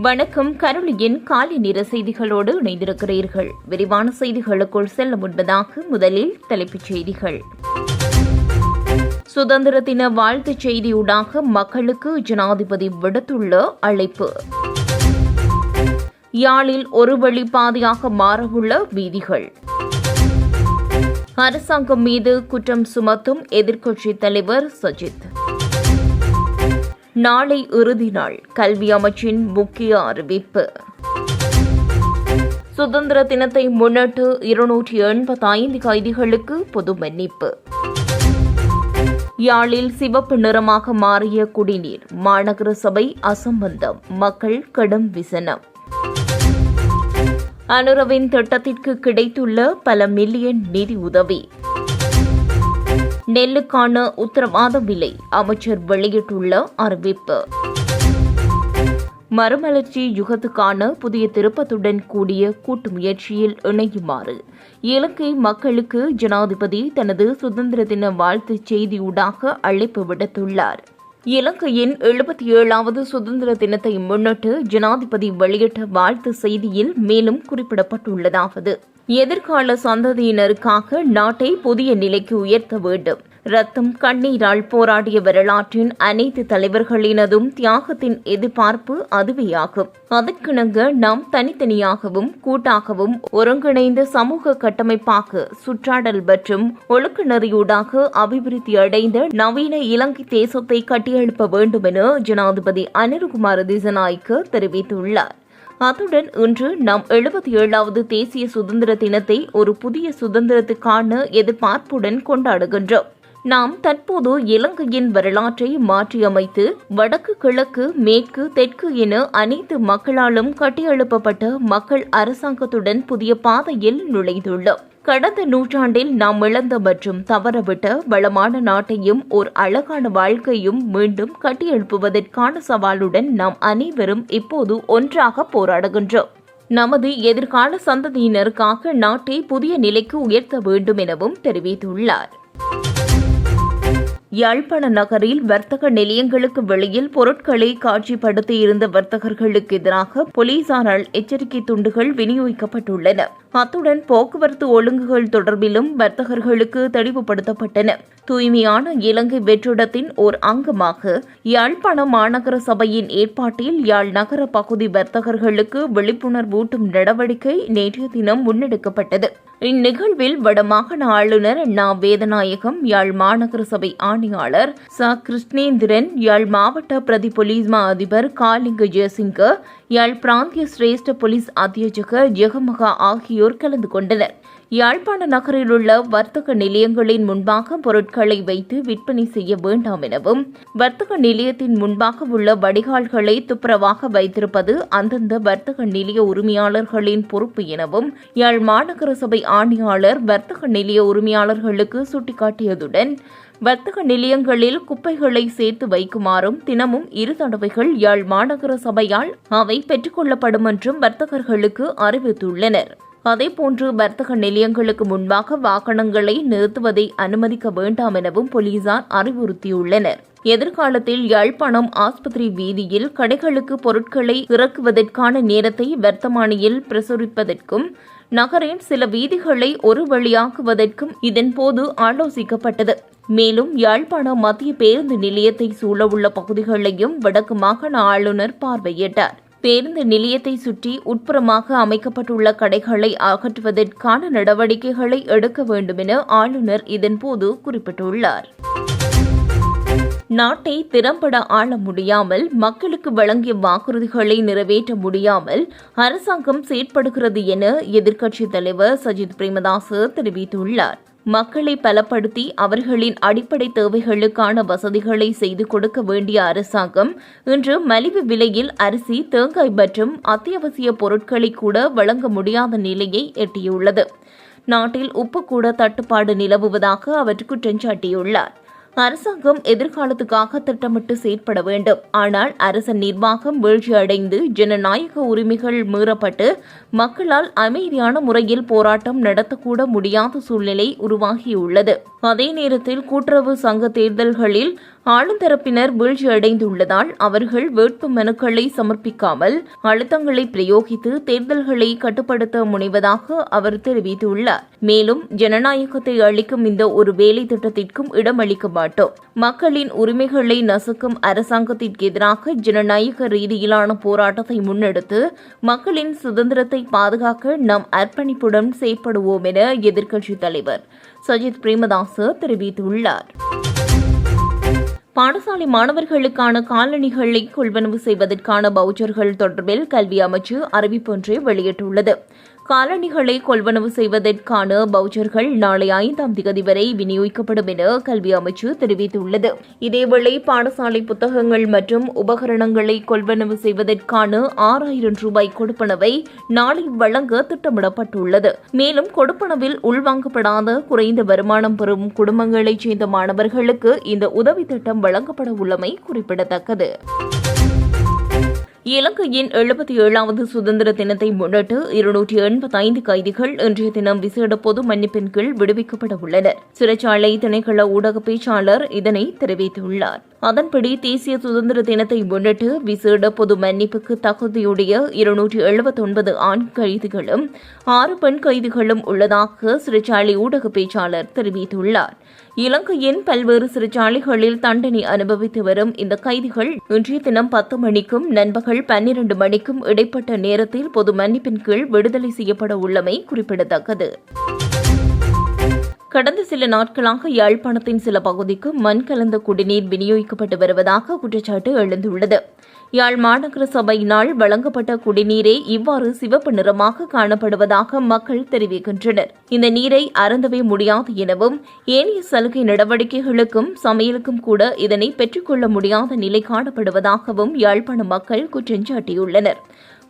வணக்கம். கருளியின் காலை நிற செய்திகளோடு இணைந்திருக்கிறீர்கள். விரிவான செய்திகளுக்குள் செல்ல முன்பதாக முதலில் தலைப்புச் செய்திகள். சுதந்திர தின வாழ்த்துச் செய்தியூடாக மக்களுக்கு ஜனாதிபதி விடுத்துள்ள அழைப்பு. யாழில் ஒரு வழி பாதையாக மாறவுள்ள வீதிகள். அரசாங்கம் மீது குற்றம் சுமத்தும் எதிர்க்கட்சித் தலைவர் சஜித். நாளை இறுதி நாள் கல்வி அமைச்சின் முக்கிய அறிவிப்பு. சுதந்திர தினத்தை முன்னிட்டு இருநூற்றி எண்பத்தி ஐந்து கைதிகளுக்கு பொது மன்னிப்பு. யாழில் சிவப்பு நிறமாக மாறிய குடிநீர் மாநகர சபை அசம்பந்தம் மக்கள் கடும் விசனம். அனுரவின் திட்டத்திற்கு கிடைத்துள்ள பல மில்லியன் நிதி உதவி. நெல்லுக்கான உத்தரவாத விலை அமைச்சர் வெளியிட்டுள்ள அறிவிப்பு. மறுமலர்ச்சி யுகத்துக்கான புதிய திருப்பத்துடன் கூடிய கூட்டு முயற்சியில் இணையுமாறு இலங்கை மக்களுக்கு ஜனாதிபதி தனது சுதந்திர தின வாழ்த்துச் செய்தியூடாக அழைப்பு விடுத்துள்ளார். இலங்கையின் எழுபத்தி ஏழாவது சுதந்திர தினத்தை முன்னிட்டு ஜனாதிபதி வெளியிட்ட வாழ்த்து செய்தியில் மேலும் குறிப்பிடப்பட்டுள்ளதாவது. எதிர்கால சந்ததியினருக்காக நாட்டை புதிய நிலைக்கு உயர்த்த வேண்டும். ரத்தம் கண்ணீரால் போராடிய வரலாற்றின் அனைத்து தலைவர்களினதும் தியாகத்தின் எதிர்பார்ப்பு அதுவேயாகும். அதற்கிணங்க நாம் தனித்தனியாகவும் கூட்டாகவும் ஒருங்கிணைந்த சமூக கட்டமைப்பாக சுற்றாடல் மற்றும் ஒழுக்க நெறியூடாக அபிவிருத்தி அடைந்த நவீன இலங்கை தேசத்தை கட்டியெழுப்ப வேண்டும் என ஜனாதிபதி அனிருகுமார் திசநாய்க்கு தெரிவித்துள்ளார். அத்துடன் இன்று நாம் எழுபத்தி ஏழாவது தேசிய சுதந்திர தினத்தை ஒரு புதிய சுதந்திரத்துக்கான எதிர்பார்ப்புடன் கொண்டாடுகின்றோம். நாம் தற்போது இலங்கையின் வரலாற்றை மாற்றியமைத்து வடக்கு கிழக்கு மேற்கு தெற்கு என அனைத்து மக்களாலும் கட்டியெழுப்பப்பட்ட மக்கள் அரசாங்கத்துடன் புதிய பாதையில் நுழைந்துள்ளோம். கடந்த நூற்றாண்டில் நாம் இழந்த மற்றும் தவறவிட்ட வளமான நாட்டையும் ஒரு அழகான வாழ்க்கையும் மீண்டும் கட்டியெழுப்புவதற்கான சவாலுடன் நாம் அனைவரும் இப்போது ஒன்றாக போராடுகின்றோம். நமது எதிர்கால சந்ததியினருக்காக நாட்டை புதிய நிலைக்கு உயர்த்த வேண்டும் எனவும் தெரிவித்துள்ளார். யாழ்ப்பாண நகரில் வர்த்தக நிலையங்களுக்கு வெளியில் பொருட்களை காட்சிப்படுத்தியிருந்த வர்த்தகர்களுக்கு எதிராக போலீசாரால் எச்சரிக்கை துண்டுகள் விநியோகிக்கப்பட்டுள்ளன. அத்துடன் போக்குவரத்து ஒழுங்குகள் தொடர்பிலும் வர்த்தகர்களுக்கு தெளிவுபடுத்தப்பட்டன. தூய்மையான இலங்கை வெற்றிடத்தின் ஓர் அங்கமாக யாழ்ப்பாண மாநகர சபையின் ஏற்பாட்டில் யாழ் நகர பகுதி வர்த்தகர்களுக்கு விழிப்புணர்வூட்டும் நடவடிக்கை நேற்றைய தினம் முன்னெடுக்கப்பட்டது. இந்நிகழ்வில் வடமாகாண ஆளுநர் நா வேதநாயகம் யாழ் மாநகர சபை ஆணையாளர் ச. கிருஷ்ணேந்திரன் யாழ் மாவட்ட பிரதி போலீஸ் மா அதிபர் காலிங்க ஜெயசிங்க யாழ் பிராந்திய சிரேஷ்ட போலீஸ் அத்தியட்சகர் ஜெகமகா ஆகியோர் கலந்து கொண்டனர். யாழ்ப்பாண நகரில் உள்ள வர்த்தக நிலையங்களின் முன்பாக பொருட்களை வைத்து விற்பனை செய்ய வேண்டாம் எனவும் வர்த்தக நிலையத்தின் முன்பாக உள்ள வடிகால்களை துப்புரவாக வைத்திருப்பது அந்தந்த வர்த்தக நிலைய உரிமையாளர்களின் பொறுப்பு எனவும் யாழ் மாநகர சபை ஆணையாளர் வர்த்தக நிலைய உரிமையாளர்களுக்கு சுட்டிக்காட்டியதுடன் வர்த்தக நிலையங்களில் குப்பைகளை சேர்த்து வைக்குமாறும் தினமும் இரு தடவைகள் யாழ் மாநகர சபையால் அவை பெற்றுக்கொள்ளப்படும் என்றும் வர்த்தகர்களுக்கு அறிவித்துள்ளனர். அதேபோன்று வர்த்தக நிலையங்களுக்கு முன்பாக வாகனங்களை நிறுத்துவதை அனுமதிக்க வேண்டாம் எனவும் போலீசார் அறிவுறுத்தியுள்ளனர். எதிர்காலத்தில் யாழ்ப்பாணம் ஆஸ்பத்திரி வீதியில் கடைகளுக்கு பொருட்களை இறக்குவதற்கான நேரத்தை வர்த்தமானியில் பிரசுரிப்பதற்கும் நகரின் சில வீதிகளை ஒரு வழியாக்குவதற்கும் இதன்போது ஆலோசிக்கப்பட்டது. மேலும் யாழ்ப்பாணம் மத்திய பேருந்து நிலையத்தை சூழவுள்ள பகுதிகளையும் வடக்கு மாகாண ஆளுநர் பார்வையிட்டார். பேருந்து நிலையத்தை சுற்றி உட்புறமாக அமைக்கப்பட்டுள்ள கடைகளை அகற்றுவதற்கான நடவடிக்கைகளை எடுக்க வேண்டும் என ஆளுநர் இதன்போது குறிப்பிட்டுள்ளார். நாட்டை திறம்பட ஆள முடியாமல் மக்களுக்கு வழங்கிய வாக்குறுதிகளை நிறைவேற்ற முடியாமல் அரசாங்கம் செயற்படுகிறது என எதிர்க்கட்சித் தலைவர் சஜித் பிரேமதாஸ் தெரிவித்துள்ளார். மக்களை பலப்படுத்தி அவர்களின் அடிப்படை தேவைகளுக்கான வசதிகளை செய்து கொடுக்க வேண்டிய அரசாங்கம் இன்று மலிவு விலையில் அரிசி தேங்காய் மற்றும் அத்தியாவசிய பொருட்களை கூட வழங்க முடியாத நிலையை எட்டியுள்ளது. நாட்டில் உப்பு கூட தட்டுப்பாடு நிலவுவதாக அவர் குற்றம் சாட்டியுள்ளார். அரசாங்கம் எதிர்காலத்துக்காக திட்டமிட்டு செயற்பட வேண்டும். ஆனால் அரசன் நிர்வாகம் வீழ்ச்சியடைந்து ஜனநாயக உரிமைகள் மீறப்பட்டு மக்களால் அமைதியான முறையில் போராட்டம் நடத்தக்கூட முடியாத சூழ்நிலை உருவாகியுள்ளது. அதே நேரத்தில் கூட்டுறவு சங்க தேர்தல்களில் ஆளுந்தரப்பினர் வீழ்ச்சியடைந்துள்ளதால் அவர்கள் வேட்பு மனுக்களை சமர்ப்பிக்காமல் அழுத்தங்களை பிரயோகித்து தேர்தல்களை கட்டுப்படுத்த முனைவதாக அவர் தெரிவித்துள்ளார். மேலும் ஜனநாயகத்தை அளிக்கும் இந்த ஒரு வேலை திட்டத்திற்கும் இடமளிக்க மாட்டோம். மக்களின் உரிமைகளை நசுக்கும் அரசாங்கத்திற்கு எதிராக ஜனநாயக ரீதியிலான போராட்டத்தை முன்னெடுத்து மக்களின் சுதந்திரத்தை பாதுகாக்க நாம் அர்ப்பணிப்புடன் செயற்படுவோம் என எதிர்க்கட்சித் தலைவர் சஜித் பிரேமதாஸ் தெரிவித்துள்ளார். பாடசாலை மாணவர்களுக்கான காலணிகளை கொள்வனவு செய்வதற்கான பவுச்சர்கள் தொடர்பில் கல்வி அமைச்சு அறிவிப்பொன்றை வெளியிட்டுள்ளது. காலணிகளை கொள்வனவு செய்வதற்கான பவுச்சர்கள் நாளை ஐந்தாம் தேதி வரை விநியோகிக்கப்படும் என கல்வி அமைச்சு தெரிவித்துள்ளது. இதேவேளை பாடசாலை புத்தகங்கள் மற்றும் உபகரணங்களை கொள்வனவு செய்வதற்கான ஆறாயிரம் ரூபாய் கொடுப்பனவை நாளை வழங்க திட்டமிடப்பட்டுள்ளது. மேலும் கொடுப்பனவில் உள்வாங்கப்படாத குறைந்த வருமானம் பெறும் குடும்பங்களைச் சேர்ந்த மாணவர்களுக்கு இந்த உதவி திட்டம் வழங்கப்பட உள்ளமை குறிப்பிடத்தக்கது. இலங்கையின் எழுபத்தி ஏழாவது சுதந்திர தினத்தை முன்னிட்டு இருநூற்றி எண்பத்தைந்து கைதிகள் இன்றைய தினம் விசேட பொது மன்னிப்பின் கீழ் விடுவிக்கப்பட உள்ளனர். சிறைச்சாலை திணைக்கள ஊடக பேச்சாளர் இதனை தெரிவித்துள்ளார். அதன்படி தேசிய சுதந்திர தினத்தை முன்னிட்டு விசேட பொது மன்னிப்புக்கு தகுதியுடைய இருநூற்றி எழுபத்தொன்பது ஆண் கைதிகளும் ஆறு பெண் கைதிகளும் உள்ளதாக சிறைச்சாலை ஊடக பேச்சாளர் தெரிவித்துள்ளார். இலங்கையின் பல்வேறு சிறைச்சாலைகளில் தண்டனை அனுபவித்து வரும் இந்த கைதிகள் இன்றைய தினம் பத்து மணிக்கும் நண்பகல் பன்னிரண்டு மணிக்கும் இடைப்பட்ட நேரத்தில் பொது மன்னிப்பின் கீழ் விடுதலை செய்யப்பட உள்ளமை குறிப்பிடத்தக்கது. கடந்த சில நாட்களாக யாழ்ப்பாணத்தின் சில பகுதிக்கு மண் கலந்த குடிநீர் விநியோகிக்கப்பட்டு வருவதாக குற்றச்சாட்டு எழுந்துள்ளது. யாழ் மாநகர சபையினால் வழங்கப்பட்ட குடிநீரே இவ்வாறு சிவப்பு நிறமாக காணப்படுவதாக மக்கள் தெரிவிக்கின்றனர். இந்த நீரை அறந்தவே முடியாது எனவும் ஏனைய சலுகை நடவடிக்கைகளுக்கும் சமையலுக்கும் கூட இதனை பெற்றுக்கொள்ள முடியாத நிலை காணப்படுவதாகவும் யாழ்ப்பாண மக்கள் குற்றஞ்சாட்டியுள்ளனர்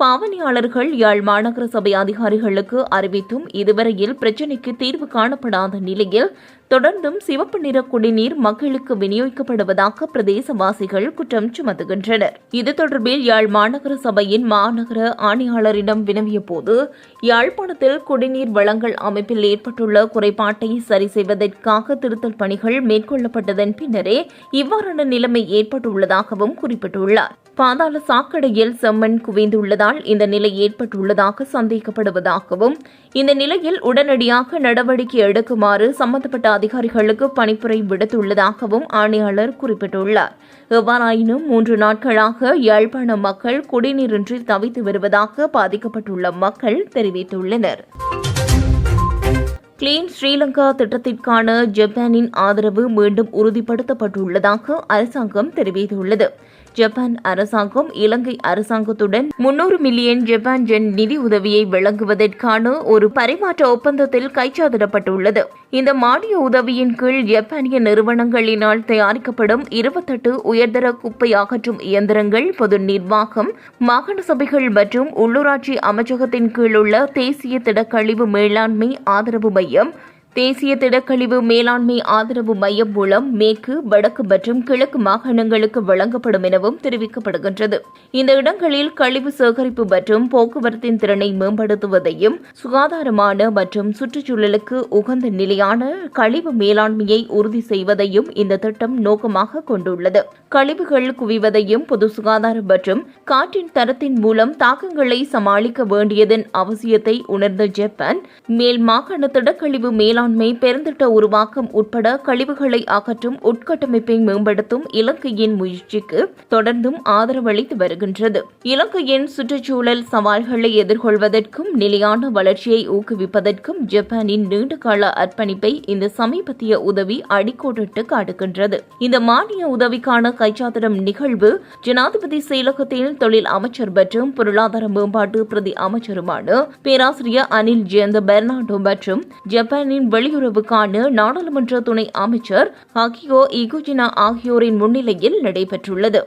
பாவனையாளர்கள் யாழ் மாநகர சபை அதிகாரிகளுக்கு அறிவித்தும் இதுவரையில் பிரச்சினைக்கு தீர்வு காணப்படாத நிலையில் தொடர்ந்தும் சிவப்பு நிற குடிநீர் மக்களுக்கு விநியோகிக்கப்படுவதாக பிரதேசவாசிகள் குற்றம் சுமத்துகின்றனர். இது தொடர்பில் யாழ் மாநகர சபையின் மாநகர ஆணையாளரிடம் வினவிய போது யாழ்ப்பாணத்தில் குடிநீர் வழங்கல் அமைப்பில் ஏற்பட்டுள்ள குறைபாட்டை சரி செய்வதற்காக திருத்தல் பணிகள் மேற்கொள்ளப்பட்டதன் பின்னரே இவ்வாறான நிலைமை ஏற்பட்டுள்ளதாகவும் குறிப்பிட்டுள்ளார். பாதாள சாக்கடையில் செம்மண் குவிந்துள்ளதால் இந்த நிலை ஏற்பட்டுள்ளதாக சந்தேகப்படுவதாகவும் இந்த நிலையில் உடனடியாக நடவடிக்கை எடுக்குமாறு சம்பந்தப்பட்ட அதிகாரிகளுக்கு பணிப்புரை விடுத்துள்ளதாகவும் ஆணையாளர் குறிப்பிட்டுள்ளார். எவ்வாறாயினும் மூன்று நாட்களாக யாழ்ப்பாண மக்கள் குடிநீரின்றி தவித்து வருவதாக பாதிக்கப்பட்டுள்ள மக்கள் தெரிவித்துள்ளனர். கிளீன் ஸ்ரீலங்கா திட்டத்திற்கான ஜப்பானின் ஆதரவு மீண்டும் உறுதிப்படுத்தப்பட்டுள்ளதாக அரசாங்கம் தெரிவித்துள்ளது. ஜப்பான் அரசாங்கம் இலங்கை அரசாங்கத்துடன் முன்னூறு மில்லியன் ஜப்பான் ஜென் நிதி உதவியை வழங்குவதற்கான ஒரு பரிமாற்ற ஒப்பந்தத்தில் கைச்சாதிடப்பட்டுள்ளது இந்த மானிய உதவியின் கீழ் ஜப்பானிய நிறுவனங்களினால் தயாரிக்கப்படும் இருபத்தெட்டு உயர்தர குப்பை அகற்றும் இயந்திரங்கள் பொது நிர்வாகம் மாகாண சபைகள் மற்றும் உள்ளூராட்சி அமைச்சகத்தின் கீழ் உள்ள தேசிய திடக்கழிவு மேலாண்மை ஆதரவு மையம் தேசிய திடக்கழிவு மேலாண்மை ஆதரவு மையம் மூலம் மேற்கு வடக்கு மற்றும் கிழக்கு மாகாணங்களுக்கு வழங்கப்படும் எனவும் தெரிவிக்கப்படுகின்றது. இந்த இடங்களில் கழிவு சேகரிப்பு மற்றும் போக்குவரத்தின் திறனை மேம்படுத்துவதையும் சுகாதாரமான மற்றும் சுற்றுச்சூழலுக்கு உகந்த நிலையான கழிவு மேலாண்மையை உறுதி செய்வதையும் இந்த திட்டம் நோக்கமாக கொண்டுள்ளது. கழிவுகள் குவிவதையும் பொது சுகாதாரம் மற்றும் காற்றின் தரத்தின் மூலம் தாக்கங்களை சமாளிக்க வேண்டியதன் அவசியத்தை உணர்ந்த ஜப்பான் மேல் மாகாண திடக்கழிவு மேலாண்மை மேலாண்மை பெருந்திட்ட உருவாக்கம் உட்பட கழிவுகளை அகற்றும் உட்கட்டமைப்பை மேம்படுத்தும் இலங்கையின் முயற்சிக்கு தொடர்ந்தும் ஆதரவளித்து வருகின்றது. இலங்கையின் சுற்றுச்சூழல் சவால்களை எதிர்கொள்வதற்கும் நிலையான வளர்ச்சியை ஊக்குவிப்பதற்கும் ஜப்பானின் நீண்டகால அர்ப்பணிப்பை இந்த சமீபத்திய உதவி அடிக்கோடிட்டு காட்டுகின்றது. இந்த மானிய உதவிக்கான கைச்சாத்திரம் நிகழ்வு ஜனாதிபதி செயலகத்தில் தொழில் அமைச்சர் மற்றும் பொருளாதார மேம்பாட்டு பிரதி அமைச்சருமான பேராசிரியர் அனில் ஜெயந்த பெர்னாண்டோ மற்றும் ஜப்பானின் வெளியுறவுக்கான நாடாளுமன்ற துணை அமைச்சர் அகியோ இகுஜினா ஆகியோரின் முன்னிலையில் நடைபெற்றுள்ளது.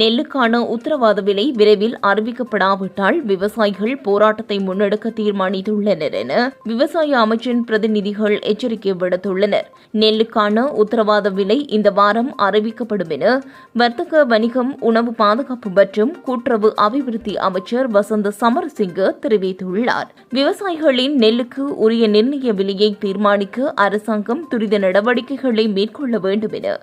நெல்லுக்கான உத்தரவாத விலை விரைவில் அறிவிக்கப்படாவிட்டால் விவசாயிகள் போராட்டத்தை முன்னெடுக்க தீர்மானித்துள்ளனர் என விவசாய அமைச்சின் பிரதிநிதிகள் எச்சரிக்கை விடுத்துள்ளனர். நெல்லுக்கான உத்தரவாத விலை இந்த வாரம் அறிவிக்கப்படும் என வர்த்தக வணிகம் உணவு பாதுகாப்பு மற்றும் கூட்டுறவு அபிவிருத்தி அமைச்சர் வசந்த சமரசிங்க தெரிவித்துள்ளார். விவசாயிகளின் நெல்லுக்கு உரிய நிர்ணய விலையை தீர்மானிக்க அரசாங்கம் துரித நடவடிக்கைகளை மேற்கொள்ள வேண்டும் என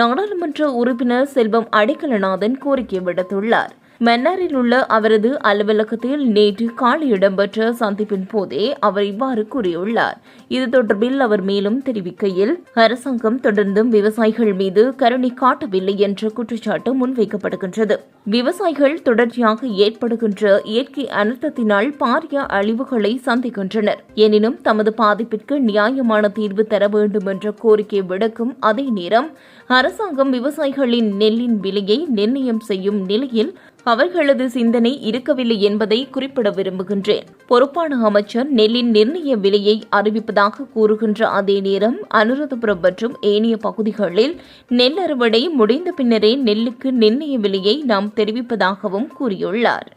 நாடாளுமன்ற உறுப்பினர் செல்வம் அடைக்கலநாதன் கோரிக்கை விடுத்துள்ளார். மன்னாரில் உள்ள அவரது அலுவலகத்தில் நேற்று காலை இடம்பெற்ற சந்திப்பின் போதே அவர் இவ்வாறு கூறியுள்ளார். இது தொடர்பில் அவர் மேலும் தெரிவிக்கையில் அரசாங்கம் தொடர்ந்தும் விவசாயிகள் மீது கருணை காட்டவில்லை என்ற குற்றச்சாட்டு முன்வைக்கப்படுகின்றது. விவசாயிகள் தொடர்ச்சியாக ஏற்படுகின்ற இயற்கை அனர்த்தத்தினால் பாரிய அழிவுகளை சந்திக்கின்றனர். எனினும் தமது பாதிப்பிற்கு நியாயமான தீர்வு தர வேண்டும் என்ற கோரிக்கை விடுக்கும் அதே நேரம் அரசாங்கம் விவசாயிகளின் நெல்லின் விலையை நிர்ணயம் செய்யும் நிலையில் அவர்களது சிந்தனை இருக்கவில்லை என்பதை குறிப்பிட விரும்புகின்றேன். பொறுப்பான அமைச்சர் நெல்லின் நிர்ணய விலையை அறிவிப்பதாக கூறுகின்ற அதே நேரம் அனுராதபுரம் மற்றும் ஏனைய பகுதிகளில் நெல் அறுவடை முடிந்த பின்னரே நெல்லுக்கு நிர்ணய விலையை நாம் தெரிவிப்பதாகவும் கூறியுள்ளார்.